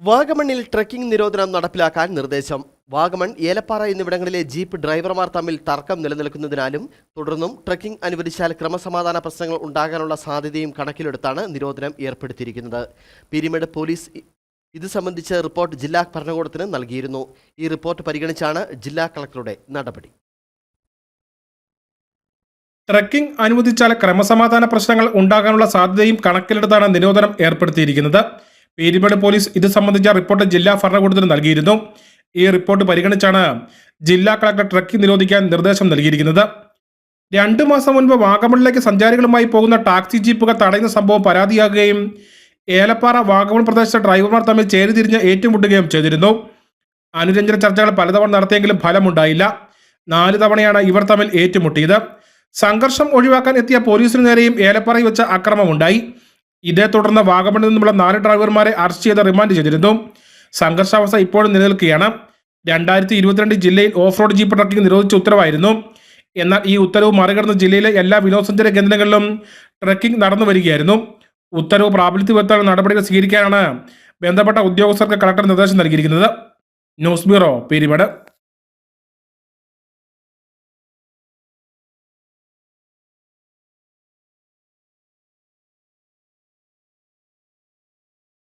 വാഗമണ്ണിൽ trekking നിരോധനം നടപ്പിലാക്കാൻ നിർദ്ദേശം. വാഗമൺ ഏലപ്പാറ എന്നിവിടങ്ങളിലെ ജീപ്പ് ഡ്രൈവർമാർ തമ്മിൽ തർക്കം നിലനിൽക്കുന്നതിനാലും തുടർന്നും ട്രക്കിംഗ് അനുവദിച്ചാൽ ക്രമസമാധാന പ്രശ്നങ്ങൾ ഉണ്ടാകാനുള്ള സാധ്യതയും കണക്കിലെടുത്താണ് നിരോധനം ഏർപ്പെടുത്തിയിരിക്കുന്നത്. പിരിമിഡ് പോലീസ് ഇത് സംബന്ധിച്ച് റിപ്പോർട്ട് ജില്ലാ ഭരണകൂടത്തിന് നൽകിയിരുന്നു. ഈ റിപ്പോർട്ട് പരിഗണിച്ചാണ് ജില്ലാ കളക്ടറുടെ നടപടി. ട്രക്കിംഗ് അനുവദിച്ചാൽ ക്രമസമാധാന പ്രശ്നങ്ങൾ ഉണ്ടാകാനുള്ള സാധ്യതയും കണക്കിലെടുത്താണ് നിരോധനം ഏർപ്പെടുത്തിയിരിക്കുന്നത്. പീരിമേട് പോലീസ് ഇത് സംബന്ധിച്ച റിപ്പോർട്ട് ജില്ലാ ഭരണകൂടത്തിന് നൽകിയിരുന്നു. ഈ റിപ്പോർട്ട് പരിഗണിച്ചാണ് ജില്ലാ കളക്ടർ ട്രക്കിംഗ് നിരോധിക്കാൻ നിർദ്ദേശം നൽകിയിരിക്കുന്നത്. രണ്ടു മാസം മുൻപ് വാഗമണിലേക്ക് സഞ്ചാരികളുമായി പോകുന്ന ടാക്സി ജീപ്പുകൾ തടയുന്ന സംഭവം പരാതിയാകുകയും ഏലപ്പാറ വാഗമൺ പ്രദേശത്തെ ഡ്രൈവർമാർ തമ്മിൽ ചേരിതിരിഞ്ഞ് ഏറ്റുമുട്ടുകയും ചെയ്തിരുന്നു. അനുരഞ്ജന ചർച്ചകൾ പലതവണ നടത്തിയെങ്കിലും ഫലമുണ്ടായില്ല. നാല് തവണയാണ് ഇവർ തമ്മിൽ ഏറ്റുമുട്ടിയത്. സംഘർഷം ഒഴിവാക്കാൻ എത്തിയ പോലീസിനു നേരെയും ഏലപ്പാറയിൽ വെച്ച് അക്രമമുണ്ടായി. ഇതേ തുടർന്ന് വാഗമണിൽ നിന്നുള്ള നാല് ഡ്രൈവർമാരെ അറസ്റ്റ് ചെയ്ത് റിമാൻഡ് ചെയ്തിരുന്നു. സംഘർഷാവസ്ഥ ഇപ്പോഴും നിലനിൽക്കുകയാണ്. രണ്ടായിരത്തി ഇരുപത്തിരണ്ട് ജില്ലയിൽ ഓഫ് റോഡ് ജീപ്പ് ട്രക്കിംഗ് നിരോധിച്ച ഉത്തരവായിരുന്നു. എന്നാൽ ഈ ഉത്തരവ് മറികടന്ന് ജില്ലയിലെ എല്ലാ വിനോദസഞ്ചാര കേന്ദ്രങ്ങളിലും ട്രക്കിംഗ് നടന്നു വരികയായിരുന്നു. ഉത്തരവ് പ്രാബല്യത്തിൽ വരുത്താനുള്ള നടപടികൾ സ്വീകരിക്കാനാണ് ബന്ധപ്പെട്ട ഉദ്യോഗസ്ഥർക്ക് കളക്ടർ നിർദ്ദേശം നൽകിയിരിക്കുന്നത്. News bureau Peerumedu.